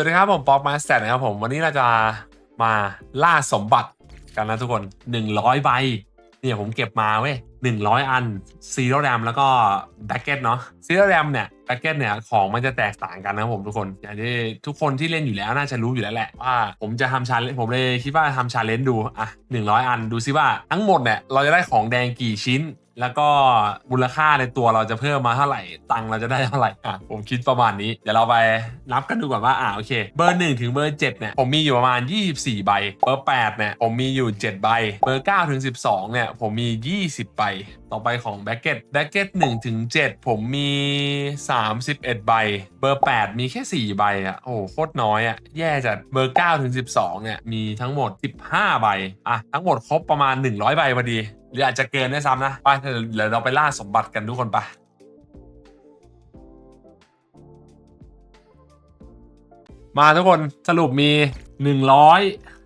สวัสดีครับผมป๊อกมาสเตอร์นะครับผมวันนี้เราจะมาล่าสมบัติกันนะทุกคน 100 ใบเนี่ยผมเก็บมาเว้ย100 อันซีโร่แรมแล้วก็แบ็กเก็ตเนาะซีโร่แรมเนี่ย แบ็กเก็ตเนี่ยของมันจะแตกต่างกันนะครับผมทุกคนอย่างที่ทุกคนที่เล่นอยู่แล้วน่าจะรู้อยู่แล้วแหละว่าผมจะทำชาเลนผมเลยคิดว่าทำชาเลนจ์ดูอะ100 อันดูซิว่าทั้งหมดเนี่ยเราจะได้ของแดงกี่ชิ้นแล้วก็มูลค่าในตัวเราจะเพิ่มมาเท่าไหร่ตังเราจะได้เท่าไหร่อะผมคิดประมาณนี้ เดี๋ยวเราไปนับกันดูก่อนว่าอะโอเค เบอร์ 1 ถึงเบอร์ 7เนี่ยผมมีอยู่ประมาณ 24 ใบ เบอร์8เนี่ยผมมีอยู่ 7 ใบ เบอร์9ถึง12เนี่ยผมมี 20 ใบ ต่อไปของแบ็กเก็ตแบ็กเก็ต1ถึง7ผมมี 31 ใบ เบอร์ 8 มีแค่ 4 ใบอะ โอ้โหโคตรน้อยอะ แย่จัด เบอร์9ถึง12 เนี่ย มีทั้งหมด 15 ใบ อะ ทั้งหมดครบประมาณ 100 ใบพอดี หรืออาจจะเกินด้วยซ้ำนะ ไปเดี๋ยวเราไปล่าสมบัติกันทุกคนไปะมาทุกคนสรุปมี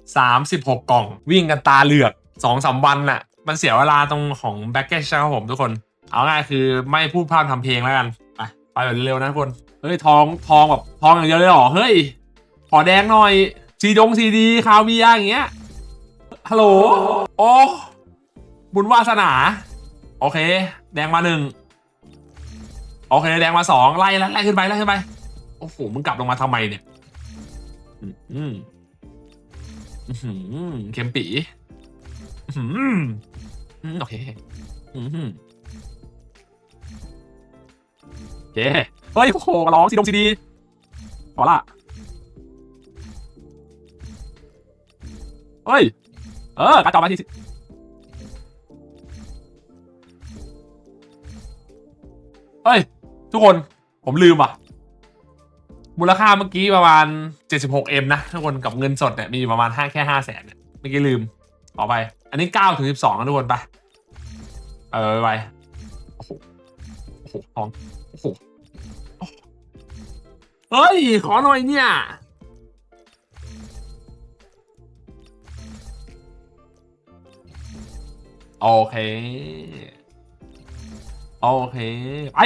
136 กล่อง วิ่งกันตาเหลือก2อสามวันน่ะ มันเสียเวลาตรงของแบ็กเกจครับผมทุกคน เอาง่ายคือไม่พูดพร่ำทำเพลงแล้วกัน ไปไปแบบเร็วๆนะทุกคน เฮ้ยทองทองแบบทองอย่างเดียวเลยเหรอ เฮ้ย ขอแดงหน่อย ซีดงซีดีคาวเบียร์อย่างเงี้ย ฮัลโหล โอ้ บุญวาสนา โอเค แดงมาหนึ่ง โอเค แดงมาสองไล่ไล่ไล่ขึ้นไปไล่ขึ้นไป โอ้โห มึงกลับลงมาทำไมเนี่ย อืมอืมเข็มปีอื้อหื อืมโอเคอืมโอเคเฮ้ยโอ้โหร้องซีดงซีดีขอละเฮ้ย เออกระจอกมาทีสิเฮ้ย ทุกคนผมลืมว่ะ มูลค่าเมื่อกี้ประมาณ 76M นะ ทุกคนกับเงินสดเนี่ยมีอยู่ประมาณห้าแค่ห้าแสนเนี่ยเมื่อกี้ลืม ต่อไป อันนี้9ถึง12นะทุกคนไป เออไปโอ้โหโอ้โหทองโอ้โหเฮ้ย ขอหน่อยเนี่ยโอเค โอเค ไป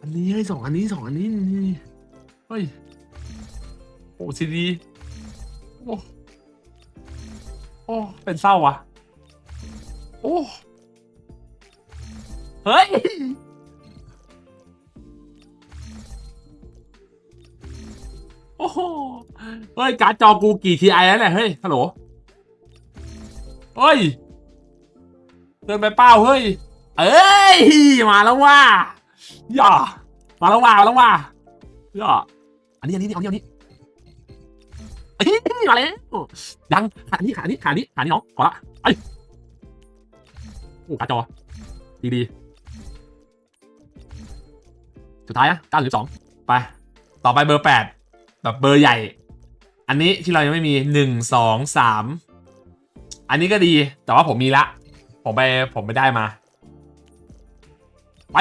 อันนี้เฮ้สองอันนี้สองอันนี้นี่เฮ้ย โอ้ซีดี โอ้ อ้เป็นเศร้าว่ะโอ้เฮ้ยโอ้โหเฮ้ย การ์ดจอกูกี่ทีไอแล้วเนี่ยเฮ้ยฮัลโหลเฮ้ยเดินไปเป้าเฮ้ย เอ้ย มาแล้วว่าย่ามาแล้วว่ามาแล้วว่าย่าอันนี้อันนี้เอานี้เอานี้ เอ้ยมาแล้วยังขาอันนี้ขาอันนี้ขาอันนี้ขาอันนี้น้องขอละไอ้โอ้กาจอดีดีสุดท้ายอะเก้าสิบสองไป ต่อไปเบอร์แปดแบบเบอร์ใหญ่ อันนี้ที่เรายังไม่มีหนึ่งสองสามอันนี้ก็ดีแต่ว่าผมมีละ ผมไปผมไปได้มา ไป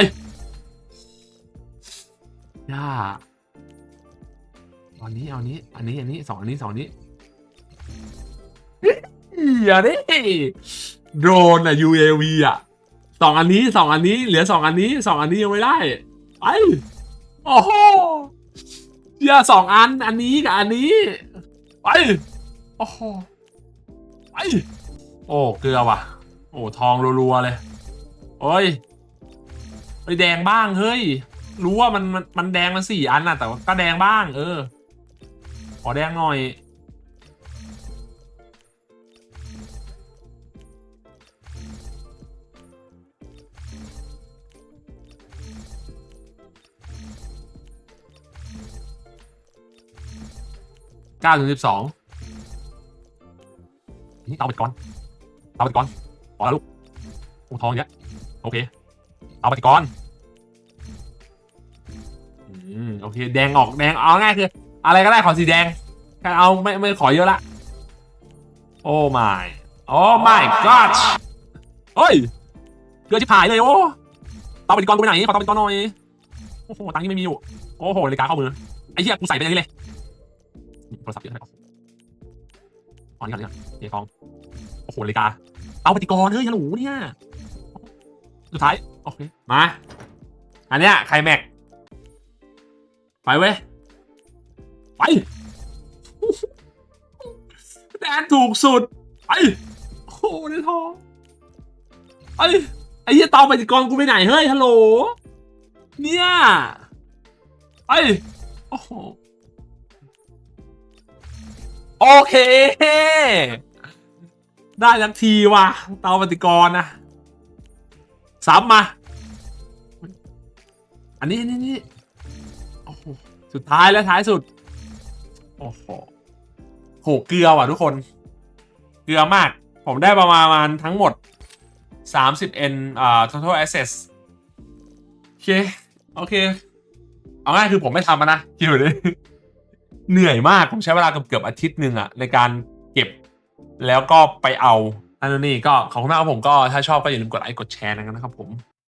ย่า อันนี้เอาอันนี้ อันนี้อันนี้สองอันนี้สองอันนี้อย่าดิโดรนอะ UAV อะสองอันนี้สองอันนี้ เหลือสองอันนี้สองอันนี้ยังไม่ได้ไปโอ้โหอย่าสองอันอันนี้กับอันนี้ไปโอ้โหไปโอ้เกลือว่ะ โอ้ทองรัวๆเลยโอ้ยไปแดงบ้างเฮ้ย รู้ว่ามันมันมันแดงมันสี่อันน่ะแต่ว่าก็แดงบ้าง เออ ขอแดงหน่อย เก้าถึงสิบสองนี่เตาไปก่อนเตาไปก่อนพอแล้วลูกโอ้ทองเยอะโอเค เอาไปก่อน อืม โอเค แดงออก แดง เอาง่ายคือ อะไรก็ได้ขอสีแดงแค่เอาไม่ไม่ขอเยอะละ โอ้ my โอ้ my god เฮ้ยเกลือชิบหายเลยโอ้ตาไปก่อนกูไปไหนขอเตาไปก่อนหน่อยโอ้โหตังค์นี่ไม่มีอยู่โอ้โหนาฬิกาเข้ามือไอ้เหี้ยกูใส่ไปอย่างนี้เลยโทรศัพท์เยอะเลยอ๋อนี่ก่อนนี่ก่อนเดี๋ยวทองโอ้โหนาฬิกาเตาปฏิกรณ์เฮ้ยฮัลโหลเนี่ยสุดท้ายโอเคมาอันเนี้ยไคลแม็กไปเว้ย ไปแดนถูกสุดไปโอ้โหได้ทองไอ้ไอ้เหี้ยตอปฏิกรกูไปไหนเฮ้ยฮัลโหลเนี่ยไอ้โอ้โหโอเค ได้ทักทีว่ะเตาปฏิกรณ์นะซ้ำมา อันนี้นี่นี่โอ้โหสุดท้ายและท้ายสุด โอ้โหโหเกลือว่ะทุกคน เกลือมาก ผมได้ประมาณทั้งหมด 30 n อ่า total access โอเค โอเค เอาง่ายคือผมไม่ทำอะนะคิวนี้เหนื่อยมาก ผมใช้เวลาเกือบเกือบอาทิตย์หนึ่งอะในการเก็บแล้วก็ไปเอาอันนี้ก็ขอบคุณมากครับผมก็ถ้าชอบก็อย่าลืมกดไลค์กดแชร์นะครับผม